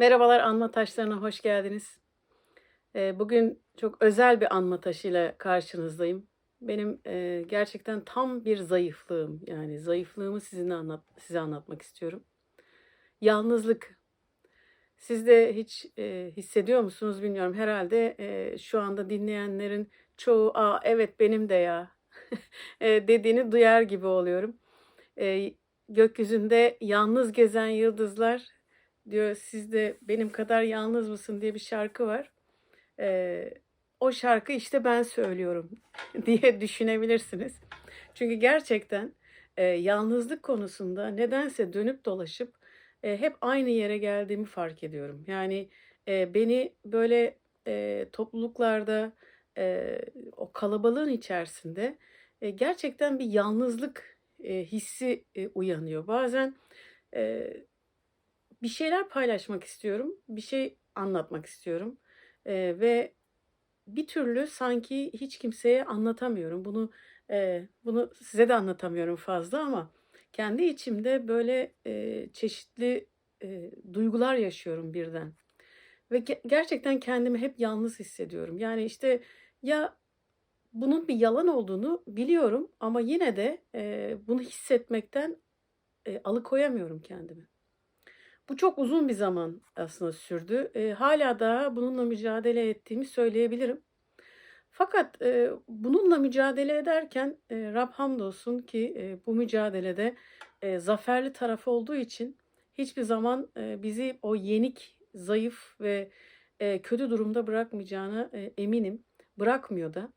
Merhabalar, anma taşlarına hoş geldiniz. Eee, bugün çok özel bir anma taşıyla karşınızdayım. Benim, eee, gerçekten tam bir zayıflığım, yani zayıflığımı sizinle anlat size anlatmak istiyorum. Yalnızlık. Siz de hiç, eee, hissediyor musunuz bilmiyorum. Herhâlde, eee, şu anda dinleyenlerin çoğu, "A, evet benim de ya." dediğini duyar gibi oluyorum. Gökyüzünde yalnız gezen yıldızlar diyor, "Siz de benim kadar yalnız mısın?" diye bir şarkı var. Eee, o şarkı işte ben söylüyorum diye düşünebilirsiniz. Çünkü gerçekten, eee, yalnızlık konusunda nedense dönüp dolaşıp, eee, hep aynı yere geldiğimi fark ediyorum. Yani, eee, beni böyle, eee, topluluklarda, eee, o kalabalığın içerisinde, eee, gerçekten bir yalnızlık, eee, hissi, eee, uyanıyor. Bazen, eee, bir şeyler paylaşmak istiyorum, bir şey anlatmak istiyorum, eee, ve bir türlü sanki hiç kimseye anlatamıyorum. Bunu, eee, bunu size de anlatamıyorum fazla ama kendi içimde böyle, eee, çeşitli, eee, duygular yaşıyorum birden ve ge gerçekten kendimi hep yalnız hissediyorum. Yani, işte, ya bunun bir yalan olduğunu biliyorum ama yine de, eee, bunu hissetmekten, eee, alıkoyamıyorum kendimi. Bu çok uzun bir zaman aslında sürdü. Eee, hâlâ daha bununla mücadele ettiğimi söyleyebilirim. Fakat, eee, bununla mücadele ederken, eee, Rab hamdolsun ki, eee, bu mücadelede, eee, zaferli taraf olduğu için hiçbir zaman, eee, bizi o yenik, zayıf ve, eee, kötü durumda bırakmayacağına, eee, eminim. Bırakmıyor da.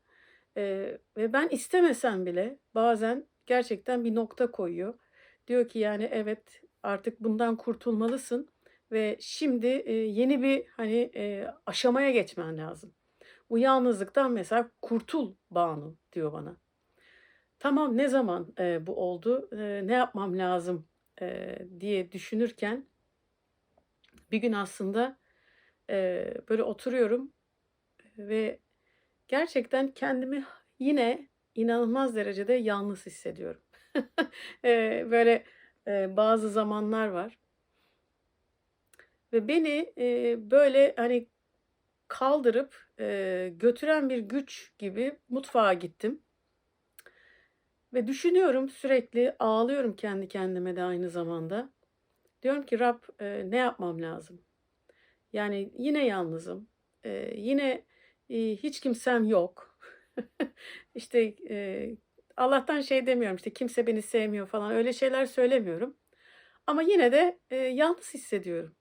Eee, ve ben istemesem bile bazen gerçekten bir nokta koyuyor. Diyor ki, yani, evet, artık bundan kurtulmalısın ve şimdi, eee, yeni bir, hani, eee, aşamaya geçmen lazım. Bu yalnızlıktan mesela kurtul Banu diyor bana. Tamam, ne zaman, eee, bu oldu, eee, ne yapmam lazım, eee, diye düşünürken bir gün aslında, eee, böyle oturuyorum ve gerçekten kendimi yine inanılmaz derecede yalnız hissediyorum. Eee, böyle, eee, bazı zamanlar var ve beni, eee, böyle, hani, kaldırıp, eee, götüren bir güç gibi mutfağa gittim ve düşünüyorum sürekli, ağlıyorum kendi kendime de aynı zamanda. Diyorum ki Rab, eee, ne yapmam lazım? Yani yine yalnızım. Eee, yine, iii, hiç kimsem yok. İşte, eee, Allah'tan şey demiyorum, işte, kimse beni sevmiyor falan öyle şeyler söylemiyorum ama yine de, eee, yalnız hissediyorum.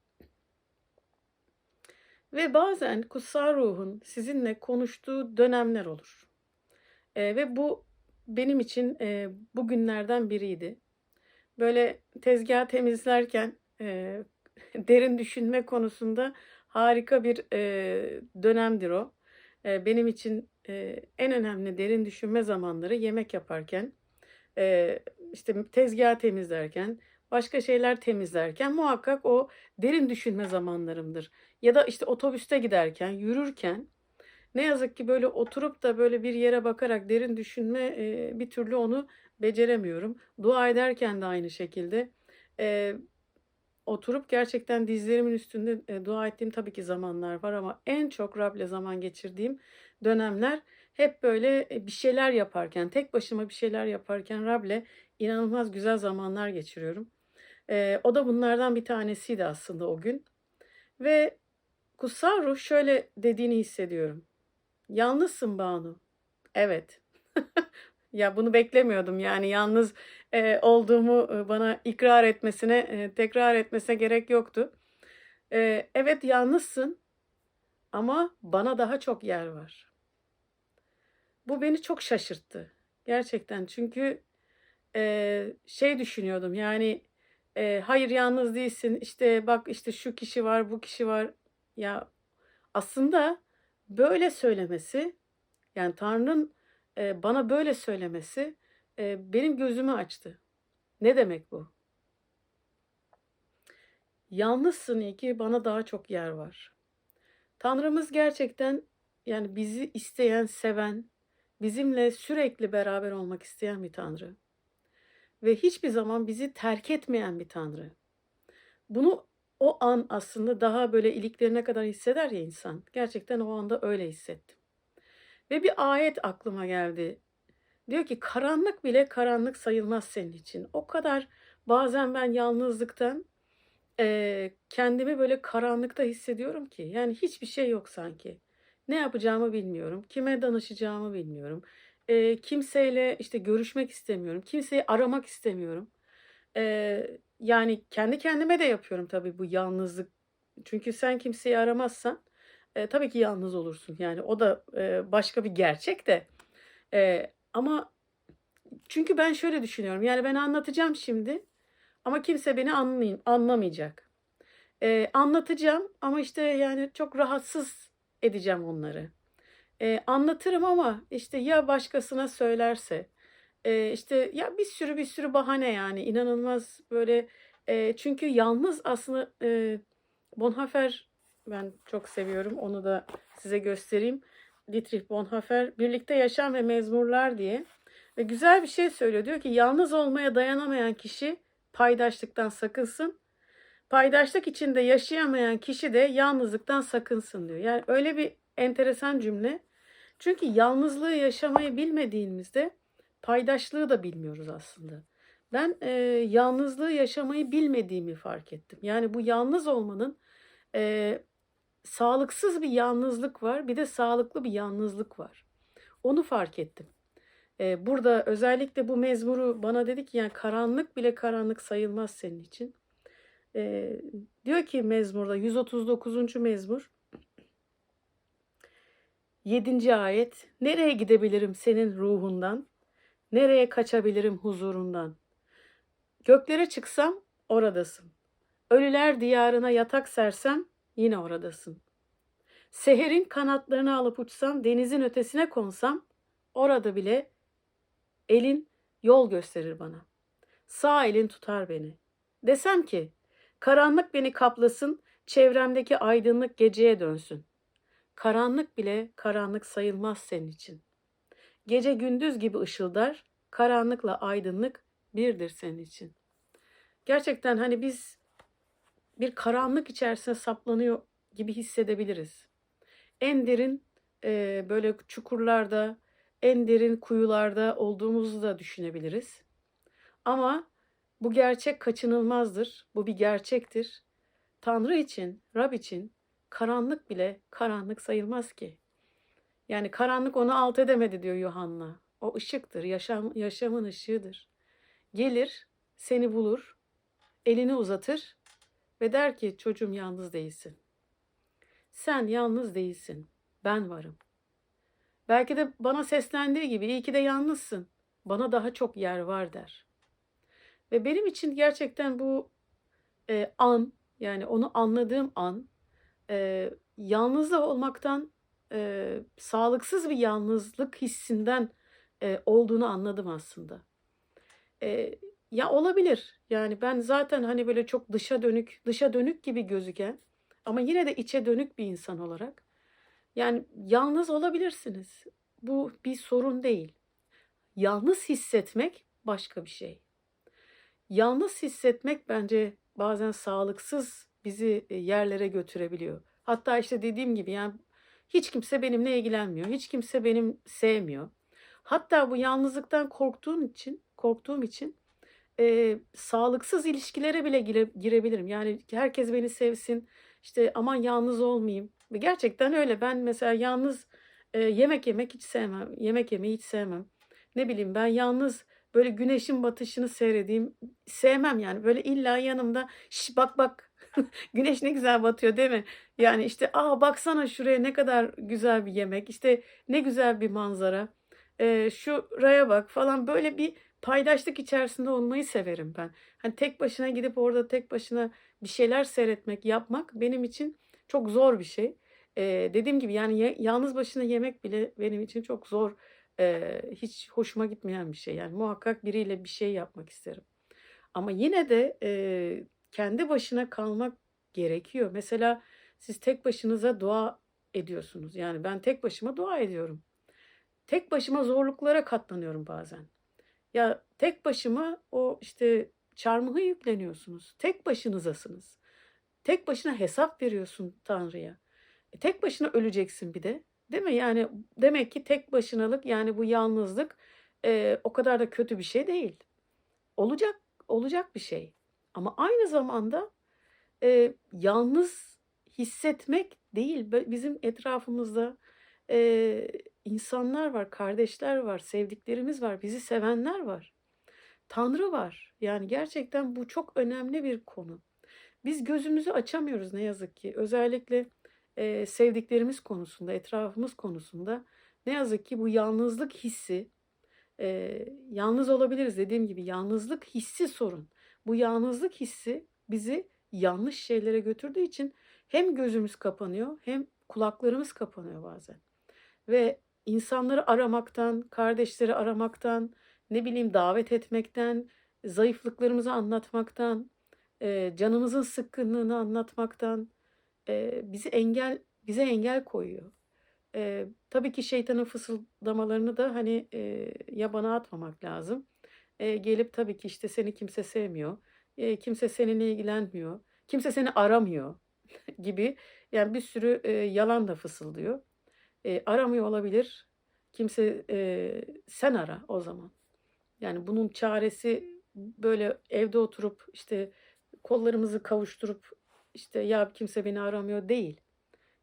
Ve bazen kutsal ruhun sizinle konuştuğu dönemler olur. Eee, ve bu benim için, eee, bugünlerden biriydi. Böyle tezgâhı temizlerken, eee, derin düşünme konusunda harika bir, eee, dönemdir o. Benim için, en önemli derin düşünme zamanları yemek yaparken, işte, tezgâhı temizlerken, başka şeyler temizlerken muhakkak o derin düşünme zamanlarımdır. Ya da, işte, otobüste giderken, yürürken ne yazık ki böyle oturup da böyle bir yere bakarak derin düşünme, bir türlü onu beceremiyorum. Dua ederken de aynı şekilde. Oturup gerçekten dizlerimin üstünde, eee, dua ettiğim tabii ki zamanlar var ama en çok Rab'le zaman geçirdiğim dönemler hep böyle, eee, bir şeyler yaparken, tek başıma bir şeyler yaparken Rab'le inanılmaz güzel zamanlar geçiriyorum. Eee, o da bunlardan bir tanesiydi aslında o gün ve kutsal ruh şöyle dediğini hissediyorum. "Yalnızsın Banu." Evet. Ya, bunu beklemiyordum. Yani yalnız, eee, olduğumu, ııı, bana ikrar etmesine, eee, tekrar etmesine gerek yoktu. Eee, evet, yalnızsın ama bana daha çok yer var. Bu beni çok şaşırttı gerçekten. Çünkü, eee, şey düşünüyordum, yani, eee, hayır yalnız değilsin, işte, bak, işte, şu kişi var, bu kişi var. Ya, aslında böyle söylemesi, yani Tanrı'nın, eee, bana böyle söylemesi, eee, benim gözümü açtı. Ne demek bu? Yalnızsın iyi ki bana daha çok yer var. Tanrımız gerçekten, yani, bizi isteyen, seven, bizimle sürekli beraber olmak isteyen bir Tanrı ve hiçbir zaman bizi terk etmeyen bir Tanrı. Bunu o an aslında daha böyle iliklerine kadar hisseder ya insan. Gerçekten o anda öyle hissettim. Ve bir ayet aklıma geldi. Diyor ki karanlık bile karanlık sayılmaz senin için. O kadar bazen ben yalnızlıktan eee, kendimi böyle karanlıkta hissediyorum ki. Yani hiçbir şey yok sanki. Ne yapacağımı bilmiyorum. Kime danışacağımı bilmiyorum. Eee, kimseyle işte görüşmek istemiyorum. Kimseyi aramak istemiyorum. Eee, yani kendi kendime de yapıyorum tabii bu yalnızlık. Çünkü sen kimseyi aramazsan e, tabii ki yalnız olursun. Yani o da e, başka bir gerçek de. E, ama çünkü ben şöyle düşünüyorum. Yani ben anlatacağım şimdi ama kimse beni anlayın, anlamayacak. E, anlatacağım ama işte yani çok rahatsız edeceğim onları. E, anlatırım ama işte ya başkasına söylerse e, işte ya bir sürü bir sürü bahane yani inanılmaz böyle e, çünkü yalnız aslında e, Bonhoeffer ben çok seviyorum onu da size göstereyim. Dietrich Bonhoeffer Birlikte Yaşam ve Mezmurlar diye ve güzel bir şey söylüyor. Diyor ki yalnız olmaya dayanamayan kişi paydaşlıktan sakınsın. Paydaşlık içinde yaşayamayan kişi de yalnızlıktan sakınsın diyor. Yani öyle bir enteresan cümle. Çünkü yalnızlığı yaşamayı bilmediğimizde paydaşlığı da bilmiyoruz aslında. Ben e, yalnızlığı yaşamayı bilmediğimi fark ettim. Yani bu yalnız olmanın e, sağlıksız bir yalnızlık var, bir de sağlıklı bir yalnızlık var. Onu fark ettim. E, burada özellikle bu mezmuru bana dedi ki yani karanlık bile karanlık sayılmaz senin için. E, diyor ki mezmurda 139. mezmur 7. ayet Nereye gidebilirim senin ruhundan? Nereye kaçabilirim huzurundan? Göklere çıksam oradasın. Ölüler diyarına yatak sersem yine oradasın. Seherin kanatlarını alıp uçsam, denizin ötesine konsam, orada bile elin yol gösterir bana. Sağ elin tutar beni. Desem ki, karanlık beni kaplasın, çevremdeki aydınlık geceye dönsün. Karanlık bile karanlık sayılmaz senin için. Gece gündüz gibi ışıldar, karanlıkla aydınlık birdir senin için. Gerçekten hani biz bir karanlık içerisine saplanıyor gibi hissedebiliriz. En derin e, böyle çukurlarda, en derin kuyularda olduğumuzu da düşünebiliriz. Ama bu gerçek kaçınılmazdır. Bu bir gerçektir. Tanrı için, Rab için karanlık bile karanlık sayılmaz ki. Yani karanlık onu alt edemedi diyor Yuhanna. O ışıktır, yaşam, yaşamın ışığıdır. Gelir, seni bulur, elini uzatır ve der ki çocuğum yalnız değilsin. Sen yalnız değilsin. Ben varım. Belki de bana seslendiği gibi iyi ki de yalnızsın. Bana daha çok yer var der. Ve benim için gerçekten bu e, an yani onu anladığım an e, yalnız olmaktan e, sağlıksız bir yalnızlık hissinden e, olduğunu anladım aslında. E, ya olabilir. Yani ben zaten hani böyle çok dışa dönük, dışa dönük gibi gözüken ama yine de içe dönük bir insan olarak yani yalnız olabilirsiniz. Bu bir sorun değil. Yalnız hissetmek başka bir şey. Yalnız hissetmek bence bazen sağlıksız bizi e, yerlere götürebiliyor. Hatta işte dediğim gibi yani hiç kimse benimle ilgilenmiyor. Hiç kimse benim sevmiyor. Hatta bu yalnızlıktan korktuğum için, korktuğum için e, sağlıksız ilişkilere bile gire, girebilirim. Yani herkes beni sevsin. İşte aman yalnız olmayayım. Gerçekten öyle. Ben mesela yalnız e, yemek yemek hiç sevmem. Yemek yemeyi hiç sevmem. Ne bileyim ben yalnız böyle güneşin batışını seyredeyim. Sevmem yani. Böyle illa yanımda Şş, bak bak güneş ne güzel batıyor değil mi? Yani işte aa baksana şuraya ne kadar güzel bir yemek. İşte ne güzel bir manzara. E, şuraya bak falan böyle bir paydaşlık içerisinde olmayı severim ben. Hani tek başına gidip orada tek başına bir şeyler seyretmek, yapmak benim için çok zor bir şey. Ee, dediğim gibi yani ya- yalnız başına yemek bile benim için çok zor. Ee, hiç hoşuma gitmeyen bir şey. Yani muhakkak biriyle bir şey yapmak isterim. Ama yine de e, kendi başına kalmak gerekiyor. Mesela siz tek başınıza dua ediyorsunuz. Yani ben tek başıma dua ediyorum. Tek başıma zorluklara katlanıyorum bazen. Ya tek başıma o işte çarmıha yükleniyorsunuz. Tek başınızasınız. Tek başına hesap veriyorsun Tanrı'ya. E, tek başına öleceksin bir de. Değil mi? Yani demek ki tek başınalık yani bu yalnızlık e, o kadar da kötü bir şey değil. Olacak olacak bir şey. Ama aynı zamanda e, yalnız hissetmek değil. Bizim etrafımızda e, insanlar var, kardeşler var, sevdiklerimiz var, bizi sevenler var. Tanrı var. Yani gerçekten bu çok önemli bir konu. Biz gözümüzü açamıyoruz ne yazık ki. Özellikle e, sevdiklerimiz konusunda, etrafımız konusunda ne yazık ki bu yalnızlık hissi, e, yalnız olabiliriz dediğim gibi yalnızlık hissi sorun. Bu yalnızlık hissi bizi yanlış şeylere götürdüğü için hem gözümüz kapanıyor hem kulaklarımız kapanıyor bazen. Ve insanları aramaktan, kardeşleri aramaktan, ne bileyim davet etmekten, zayıflıklarımızı anlatmaktan, e, canımızın sıkkınlığını anlatmaktan e, bizi engel bize engel koyuyor. E, tabii ki şeytanın fısıldamalarını da hani e, yabana atmamak lazım. E, gelip tabii ki işte seni kimse sevmiyor, e, kimse seninle ilgilenmiyor, kimse seni aramıyor gibi yani bir sürü e, yalan da fısıldıyor. E, aramıyor olabilir. Kimse e, sen ara o zaman. Yani bunun çaresi böyle evde oturup işte kollarımızı kavuşturup işte ya kimse beni aramıyor değil.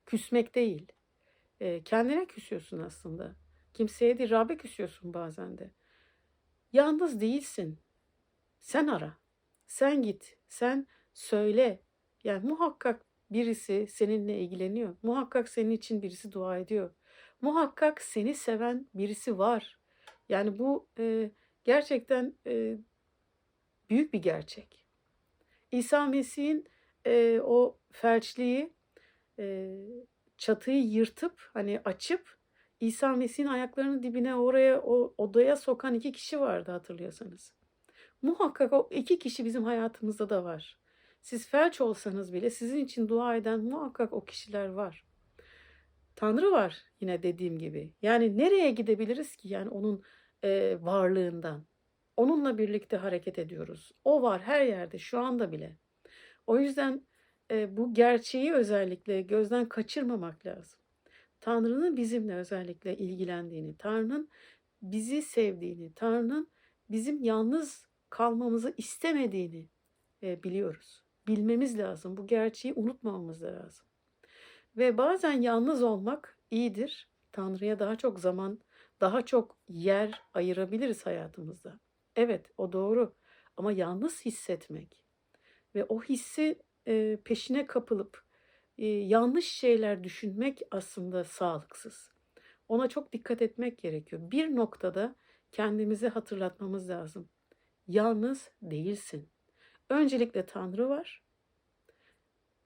Küsmek değil. E, kendine küsüyorsun aslında. Kimseye değil Rabbe küsüyorsun bazen de. Yalnız değilsin. Sen ara. Sen git. Sen söyle. Yani muhakkak birisi seninle ilgileniyor. Muhakkak senin için birisi dua ediyor. Muhakkak seni seven birisi var. Yani bu e, gerçekten e, büyük bir gerçek. İsa Mesih'in e, o felçliği e, çatıyı yırtıp hani açıp İsa Mesih'in ayaklarının dibine oraya o odaya sokan iki kişi vardı hatırlıyorsanız. Muhakkak o iki kişi bizim hayatımızda da var. Siz felç olsanız bile sizin için dua eden muhakkak o kişiler var. Tanrı var yine dediğim gibi. Yani nereye gidebiliriz ki yani onun e, varlığından? Onunla birlikte hareket ediyoruz. O var her yerde şu anda bile. O yüzden e, bu gerçeği özellikle gözden kaçırmamak lazım. Tanrı'nın bizimle özellikle ilgilendiğini, Tanrı'nın bizi sevdiğini, Tanrı'nın bizim yalnız kalmamızı istemediğini e, biliyoruz. Bilmemiz lazım. Bu gerçeği unutmamamız lazım. Ve bazen yalnız olmak iyidir. Tanrı'ya daha çok zaman, daha çok yer ayırabiliriz hayatımızda. Evet, o doğru. Ama yalnız hissetmek ve o hissi e, peşine kapılıp e, yanlış şeyler düşünmek aslında sağlıksız. Ona çok dikkat etmek gerekiyor. Bir noktada kendimize hatırlatmamız lazım. Yalnız değilsin. Öncelikle Tanrı var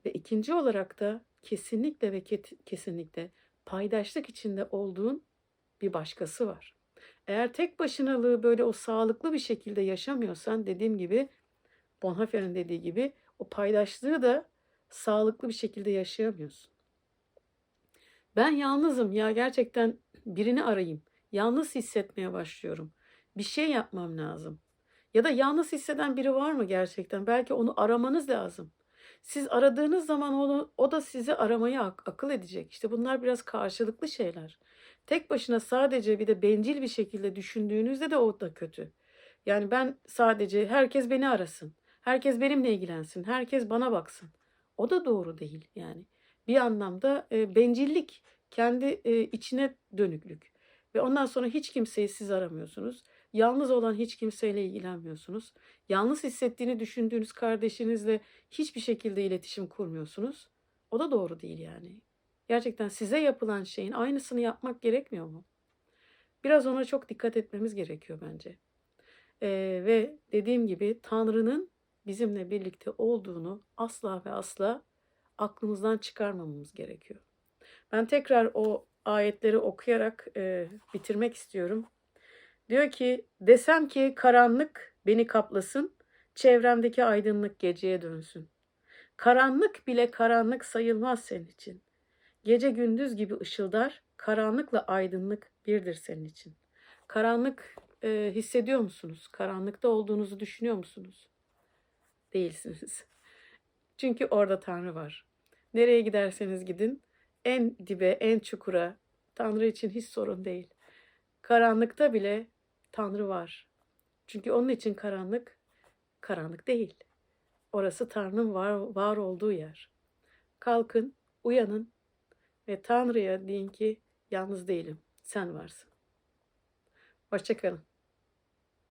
ve ikinci olarak da kesinlikle ve kesinlikle paydaşlık içinde olduğun bir başkası var. Eğer tek başınalığı böyle o sağlıklı bir şekilde yaşamıyorsan dediğim gibi Bonhoeffer'in dediği gibi o paydaşlığı da sağlıklı bir şekilde yaşayamıyorsun. Ben yalnızım ya gerçekten birini arayayım. Yalnız hissetmeye başlıyorum. Bir şey yapmam lazım. Ya da yalnız hisseden biri var mı gerçekten? Belki onu aramanız lazım. Siz aradığınız zaman onu, o da sizi aramaya ak- akıl edecek. İşte bunlar biraz karşılıklı şeyler. Tek başına sadece bir de bencil bir şekilde düşündüğünüzde de o da kötü. Yani ben sadece herkes beni arasın. Herkes benimle ilgilensin. Herkes bana baksın. O da doğru değil yani. Bir anlamda e, bencillik, kendi e, içine dönüklük. Ve ondan sonra hiç kimseyi siz aramıyorsunuz. Yalnız olan hiç kimseyle ilgilenmiyorsunuz. Yalnız hissettiğini düşündüğünüz kardeşinizle hiçbir şekilde iletişim kurmuyorsunuz. O da doğru değil yani. Gerçekten size yapılan şeyin aynısını yapmak gerekmiyor mu? Biraz ona çok dikkat etmemiz gerekiyor bence. Ee, ve dediğim gibi Tanrı'nın bizimle birlikte olduğunu asla ve asla aklımızdan çıkarmamamız gerekiyor. Ben tekrar o ayetleri okuyarak e, bitirmek istiyorum. Diyor ki desem ki karanlık beni kaplasın, çevremdeki aydınlık geceye dönsün. Karanlık bile karanlık sayılmaz senin için. Gece gündüz gibi ışıldar, karanlıkla aydınlık birdir senin için. Karanlık e, hissediyor musunuz? Karanlıkta olduğunuzu düşünüyor musunuz? Değilsiniz. Çünkü orada Tanrı var. Nereye giderseniz gidin, en dibe, en çukura Tanrı için hiç sorun değil. Karanlıkta bile Tanrı var. Çünkü onun için karanlık karanlık değil. Orası Tanrı'nın var, var olduğu yer. Kalkın, uyanın ve Tanrı'ya deyin ki yalnız değilim. Sen varsın. Hoşçakalın.